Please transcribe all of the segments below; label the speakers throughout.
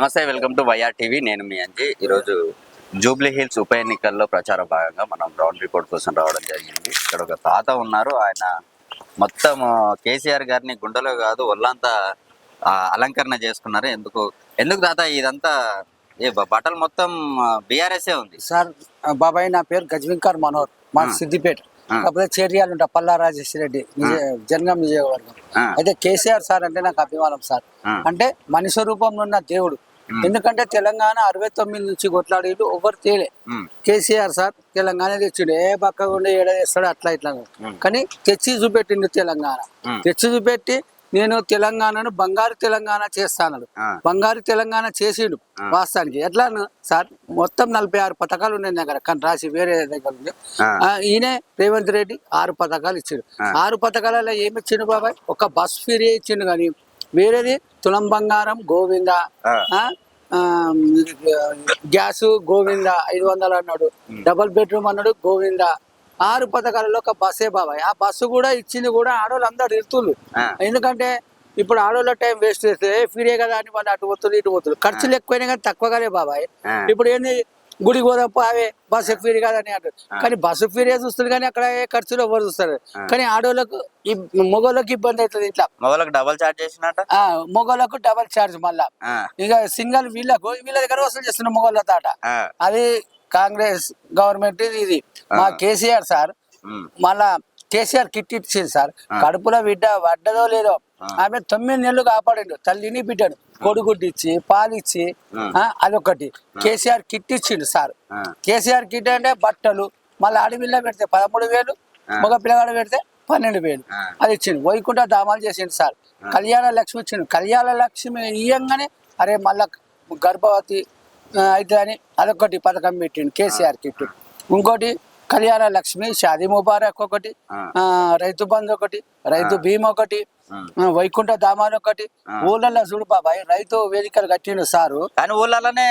Speaker 1: నమస్తే welcome to YR TV. నేను మీ అంజీ. ఈరోజు జూబ్లీ హిల్స్ ఉప ఎన్నికల్లో ప్రచార భాగంగా మనం గ్రౌండ్ రిపోర్ట్ కోసం రావడం జరిగింది. ఇక్కడ ఒక తాత ఉన్నారు. ఆయన మొత్తం కేసీఆర్ గారిని గుండెలో కాదు ఒళ్ళంతా అలంకరణ చేసుకున్నారు. ఎందుకు ఎందుకు తాత ఇదంతా ఏ బట్టలు మొత్తం బీఆర్ఎస్ఏ ఉంది?
Speaker 2: సార్ బాబాయ్ నా పేరు గజవింకర్ మనోహర్ మా సిద్దిపేట. కాకపోతే చేరియాలు ఉంటా పల్లా రాజేశ్వర రెడ్డి జనగాం నియోజకవర్గం అయితే కేసీఆర్ సార్ అంటే నాకు అభిమానం సార్. అంటే మనిషి రూపంలో ఉన్న దేవుడు. ఎందుకంటే తెలంగాణ అరవై తొమ్మిది నుంచి కొట్లాడేళ్ళు ఎవరు తేలే. కేసీఆర్ సార్ తెలంగాణ తెచ్చిండు. ఏ పక్క ఉండి ఏడ చేస్తాడు అట్లా ఇట్లా. కానీ తెచ్చి చూపెట్టిండు తెలంగాణ. తెచ్చి చూపెట్టి నేను తెలంగాణను బంగారు తెలంగాణ చేస్తాను బంగారు తెలంగాణ చేసిండు. వాస్తవానికి. ఎట్లా సార్ మొత్తం నలభై ఆరు పథకాలు ఉన్నాయి దగ్గర. కానీ రాసి వేరే దగ్గర ఉంది. ఈయనే రేవంత్ రెడ్డి ఆరు పథకాలు ఇచ్చిండు. ఆరు పథకాలలో ఏమి ఇచ్చిండు బాబాయ్? ఒక బస్ ఫ్రీ ఇచ్చిండు కానీ వేరేది తులం బంగారం గోవింద
Speaker 1: ఆ,
Speaker 2: ఆ, ఆ, గ్యాస్ గోవింద ఐదు వందలు అన్నాడు. డబల్ బెడ్రూమ్ అన్నాడు గోవింద. ఆరు పథకాలలో ఒక బస్సే బాబాయ్. ఆ బస్సు కూడా ఇచ్చింది కూడా ఆడవాళ్ళు అందరు ఇరుతులు ఎందుకంటే ఇప్పుడు ఆడవాళ్ళ టైం వేస్ట్ చేస్తే ఫ్రీయే కదా అని వాళ్ళు అటు పోతుంది ఇటు పోతుంది ఖర్చులు ఎక్కువైనా కానీ తక్కువగానే బాబాయ్. ఇప్పుడు ఏంది గుడి పోదాం అవే బస్సు ఫ్రీ కాదని అంటారు. కానీ బస్సు ఫ్రీ చూస్తుంది కానీ అక్కడ ఏ ఖర్చులు ఎవరు చూస్తారు? కానీ ఆడవాళ్ళకు ఇబ్- మగవాళ్ళకి ఇబ్బంది అవుతుంది ఇట్లా.
Speaker 1: మగవాళ్ళకి డబల్ చార్జ్ చేసినట్ట
Speaker 2: ఆ మగవాళ్ళకు డబల్ ఛార్జ్ మళ్ళా. ఇక సింగల్ వీళ్ళకు వీళ్ళ దగ్గర వసూలు చేస్తున్న మగవాళ్ళ తాట. అది కాంగ్రెస్ గవర్నమెంట్ ఇది మా కేసీఆర్ సార్ మళ్ళా కేసీఆర్ కిట్ ఇచ్చింది సార్. కడుపులో బిడ్డ పడ్డదో లేదో ఆమె తొమ్మిది నెలలు కాపాడిండు. తల్లిని బిడ్డను. కొడుగుడ్డు ఇచ్చి పాలిచ్చి అదొకటి. కేసీఆర్ కిట్ ఇచ్చిండు సార్. కేసీఆర్ కిట్ అంటే బట్టలు. మళ్ళీ ఆడపిల్ల పెడితే పదమూడు వేలు మగ పిల్లగాడు పెడితే పన్నెండు వేలు. అది ఇచ్చిండు. వైకుంఠ దామాలు చేసిండు సార్. కళ్యాణ లక్ష్మి ఇచ్చిండు. కళ్యాణ లక్ష్మి ఇయ్యంగానే అరే మళ్ళా గర్భవతి అయితే అని అదొకటి పథకం పెట్టిండు కేసీఆర్ కిట్. ఇంకోటి కళ్యాణ లక్ష్మి షాదీ ముబారక్ ఒకటి రైతు బంధు ఒకటి రైతు బీమా ఒకటి వైకుంఠ దామాలు ఒకటి. ఊళ్ళల్లో చూడు బాబాయ్ రైతు వేదికలు కట్టిండు సారు.
Speaker 1: కానీ ఊళ్ళలోనే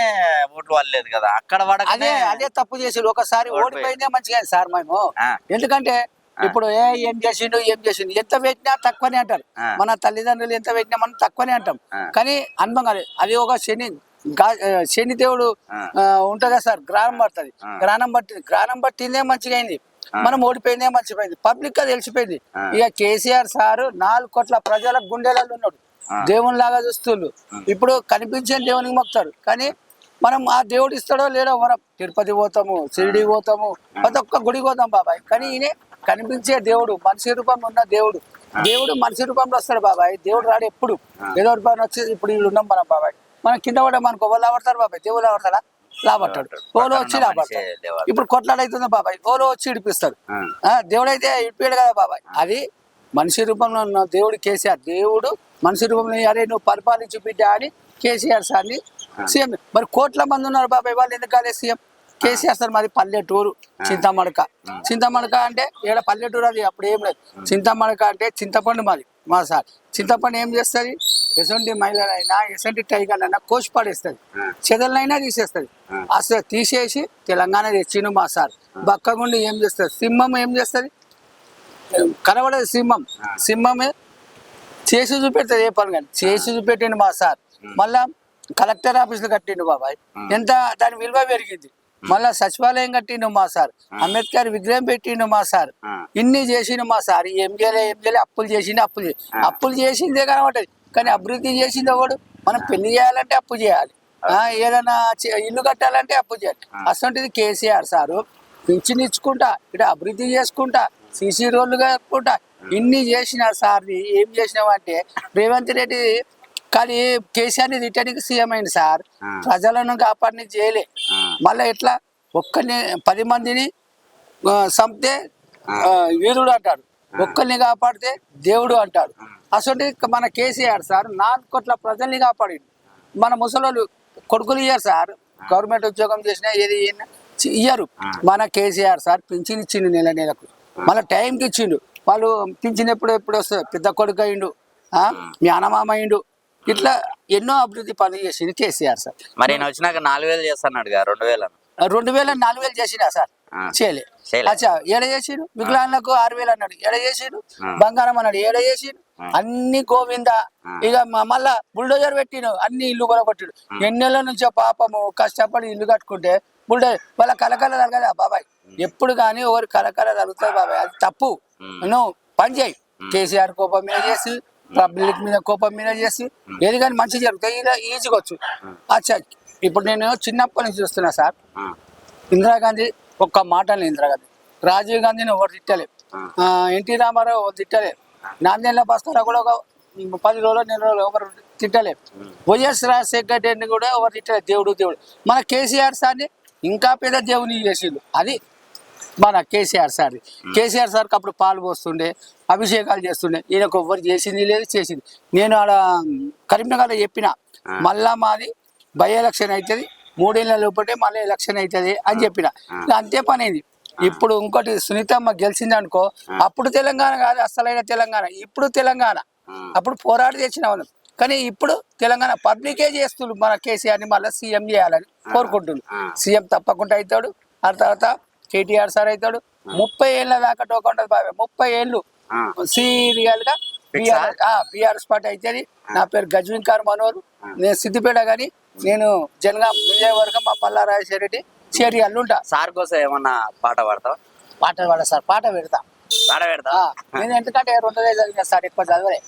Speaker 1: ఓట్లు వాళ్ళలేదు కదా అక్కడ
Speaker 2: అదే అదే తప్పు చేసి ఒకసారి
Speaker 1: ఓడిపోయి.
Speaker 2: ఓడిపోయిందే మంచిగా సార్ మేము. ఎందుకంటే ఇప్పుడు ఏ ఏం చేసిండు ఏం చేసిండు ఎంత పెట్టినా తక్కువనే అంటారు. మన తల్లిదండ్రులు ఎంత పెట్టినా మనం తక్కువనే అంటాం. కానీ అనుభవం అది ఒక శని శని దేవుడు ఉంటుందా సార్ గ్రహణం పడుతుంది. గ్రహణం పట్టింది గ్రహణం పట్టిందే మంచిగా అయింది మనం ఓడిపోయిందే మంచిపోయింది పబ్లిక్గా తెలిసిపోయింది. ఇక కేసీఆర్ సారు నాలుగు కోట్ల ప్రజల గుండెలలో ఉన్నాడు. దేవుని లాగా చూస్తుండ్రు ఇప్పుడు కనిపించే దేవునికి మొక్తారు కానీ మనం ఆ దేవుడు ఇస్తాడో లేడో మనం తిరుపతి పోతాము షిరిడి పోతాము ప్రతి ఒక్క గుడికి పోతాం బాబాయ్. కానీ ఈయన కనిపించే దేవుడు మనిషి రూపంలో ఉన్న దేవుడు. దేవుడు మనిషి రూపంలో వస్తాడు బాబాయ్. దేవుడు రాడు ఎప్పుడు. ఏదో పని వచ్చి ఇప్పుడు వీళ్ళు ఉన్నాం మనం బాబాయ్. మనం కింద పడ్డాం మనకు ఎవరు లాబడతారు బాబాయ్ దేవుడు లాబడతాడా. లాబడతాడు. ఓలో వచ్చి
Speaker 1: లేవాలి.
Speaker 2: ఇప్పుడు కొట్లాడైతుంది బాబాయ్? ఓలో వచ్చి ఇడిపిస్తాడు. దేవుడు అయితే ఇప్పాడు కదా బాబాయ్? అది మనిషి రూపంలో ఉన్న దేవుడు కేసీఆర్. దేవుడు మనిషి రూపంలో అరే నువ్వు పరిపాలించు బిడ్డ అని కేసీఆర్ సార్ని సీఎం. మరి కోట్ల మంది ఉన్నారు బాబాయ్ వాళ్ళు ఎందుకు కాలేదు సీఎం? కేసీఆర్ సార్ మరి పల్లెటూరు చింతమడక. చింతమడక అంటే ఈడ పల్లెటూరు అది అప్పుడు ఏం లేదు. చింతమడక అంటే చింతపండు మాది మా సార్. చింతపండు ఏం చేస్తుంది? ఎసంటి మహిళలైనా ఎసంటి టైగర్ అయినా కోసి పడేస్తుంది. చెదలనైనా తీసేస్తుంది. అసలు తీసేసి తెలంగాణ తెచ్చిండు మా సార్. బక్కగుండి ఏం చేస్తుంది? సింహం ఏం చేస్తుంది? కనబడదు సింహం. సింహమే చేసి చూపెడుతుంది ఏ పని కానీ. చేసి చూపెట్టిండు మా సార్. మళ్ళా కలెక్టర్ ఆఫీసులు కట్టిండు బాబాయ్. ఎంత దాని విలువ పెరిగింది. మళ్ళా సచివాలయం కట్టిండు మా సార్. అంబేద్కర్ విగ్రహం పెట్టిండు మా సార్. ఇన్ని చేసిండు మా సార్. ఏం చేయలే ఏం చేయలే అప్పులు చేసిండు అప్పులు చేసి అప్పులు చేసిందే కనబడ్డది కానీ అభివృద్ధి చేసింది ఒకడు. మనం పెళ్ళి చేయాలంటే అప్పు చేయాలి. ఆ, ఏదైనా ఇల్లు కట్టాలంటే అప్పు చేయాలి. అసంటిది కేసీఆర్ సారు పింఛన్ ఇచ్చుకుంటా ఇక్కడ అభివృద్ధి చేసుకుంటా సీసీ రోడ్లు కట్టుకుంటా ఇన్ని చేసిన సార్ని. ఏం చేసినావంటే రేవంత్ రెడ్డి కానీ కేసీఆర్ని తిట్టడానికి సీఎం అయింది సార్. ప్రజలను కాపాడిని చేయలే. మళ్ళీ ఎట్లా? ఒక్కరిని పది మందిని ఆ, వీరుడు అంటాడు. ఒక్కరిని కాపాడితే దేవుడు అంటాడు. అసలు మన కేసీఆర్ సార్ నాలుగు కోట్ల ప్రజల్ని కాపాడిండు. మన ముసలోళ్ళు కొడుకులు ఇయ్యారు సార్. గవర్నమెంట్ ఉద్యోగం చేసినా ఏది ఇయ్యరు. మన కేసీఆర్ సార్ పింఛన్ ఇచ్చిండు నెల నెలకు. మళ్ళీ టైంకి ఇచ్చిండు. వాళ్ళు పింఛన్ ఎప్పుడు ఎప్పుడు వస్తుంది? పెద్ద కొడుకు అయిండు ఆ, మీ అన్నమామ అయిండు. ఇట్లా ఎన్నో అభివృద్ధి పనులు చేసిండు కేసీఆర్ సార్.
Speaker 1: మరి వచ్చినాక నాలుగు వేలు చేస్తున్నాడు కదా రెండు వేలు
Speaker 2: రెండు వేల నాలుగు వేలు చేసినా సార్. చేయలే. అచ్చా ఏడ చేసిరు వికలాంగులకు ఆరు వేలు అన్నాడు. ఏడ చేసిరు
Speaker 1: ఆ.
Speaker 2: బంగారం అన్నాడు. ఏడ చేసిరు అన్ని గోవింద. ఇక మళ్ళా బుల్డోజర్ పెట్టిను అన్ని ఇల్లు కూడా కొట్టిడు ఎన్నెళ్ళ నుంచో పాపము కష్టపడి ఇల్లు కట్టుకుంటే బుల్డోజర్ వాళ్ళ కలకల తగ్గదా బాబాయ్? ఎప్పుడు కానీ ఒకరు కలకల తగ్గుతుంది బాబాయ్. అది తప్పు. నువ్వు పని చేయి. కేసీఆర్ కోపం మీద చేసి పబ్లిక్ మీద కోపం మీద చేసి ఏది కానీ మంచి జరుగుతాయి. ఇలా ఈజీగా వచ్చు. అచ్చా ఇప్పుడు నేను చిన్నప్పటి నుంచి చూస్తున్నా సార్. ఇందిరాగాంధీ ఒక్క మాట అని ఇందిరాగాంధీ రాజీవ్ గాంధీని తిట్టలేదు. ఆ, ఎన్టీ రామారావు ఎవరు తిట్టలేదు. నాందేళ్ళ భాస్కర్ కూడా ఒక పది రోజులు నెల రోజులు ఎవరు తిట్టలేదు. వైఎస్ రాజశేఖర్ రెడ్డిని కూడా ఎవరు తిట్టలేదు. దేవుడు దేవుడు. మన కేసీఆర్ సార్ని ఇంకా పెద్ద దేవుని చేసిండు. అది మన కేసీఆర్ సార్ కేసీఆర్ సార్కి అప్పుడు పాలు పోస్తుండే అభిషేకాలు చేస్తుండే. ఈయనకు ఎవ్వరు చేసింది లేదు చేసింది. నేను ఆడ కరీంనగర్లో చెప్పిన మళ్ళా మాది బై ఎలక్షన్ అవుతుంది. మూడేళ్ళ లోపటే మళ్ళీ ఎలక్షన్ అవుతుంది అని చెప్పిన. అంతే పని అయింది ఇప్పుడు ఇంకోటి సునీతమ్మ గెలిచింది అనుకో అప్పుడు తెలంగాణ కాదు అసలైన తెలంగాణ. ఇప్పుడు తెలంగాణ. అప్పుడు పోరాడి తెచ్చిన వాళ్ళు. కానీ ఇప్పుడు తెలంగాణ పబ్లికే చేస్తున్నారు మన కేసీఆర్ని మళ్ళీ సీఎం చేయాలని కోరుకుంటున్నారు సీఎం తప్పకుండా అవుతాడు ఆ తర్వాత కేటీఆర్ సార్ అవుతాడు ముప్పై ఏళ్ళ దాకా టోకా ఉండదు బాబాయ్ ముప్పై ఏళ్ళు. సీరియల్గా బీఆర్ఎస్ పార్టీ అవుతుంది నా పేరు గజ్వింకార్ మనోరు నేను సిద్దిపేట కానీ నేను జనగా విజయవర్గం మా పల్లా రాజశేఖర రెడ్డి చేరియాళ్ళు ఉంటా
Speaker 1: సార్ కోసం ఏమన్నా పాట పాడతావా?
Speaker 2: పాట పాడ సార్ పాట పెడతా.
Speaker 1: పాట పెడతా?
Speaker 2: నేను ఎందుకంటే రెండోదే చదివిన సార్ ఎక్కువ చదవలే.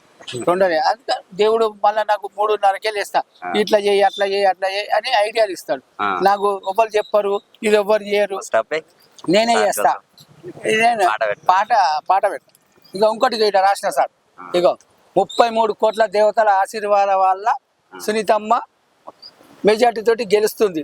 Speaker 2: రెండోదే. అందుకే దేవుడు మళ్ళీ నాకు మూడున్నరకే లేస్తా. ఇట్లా చేయి అట్లా చేయి అట్లా చేయి అని ఐడియాలు ఇస్తాడు. నాకు ఎవరు చెప్పరు ఇది ఎవరు చేయరు. నేనే చేస్తా?
Speaker 1: పాట.
Speaker 2: పాట పాట పెట్టు ఇక ఇంకోటి ఇక ఇట్లా రాసిన సార్. ఇగో ముప్పై మూడు కోట్ల దేవతల ఆశీర్వాదం వల్ల సునీతమ్మ మెజార్టీ గెలుస్తుంది.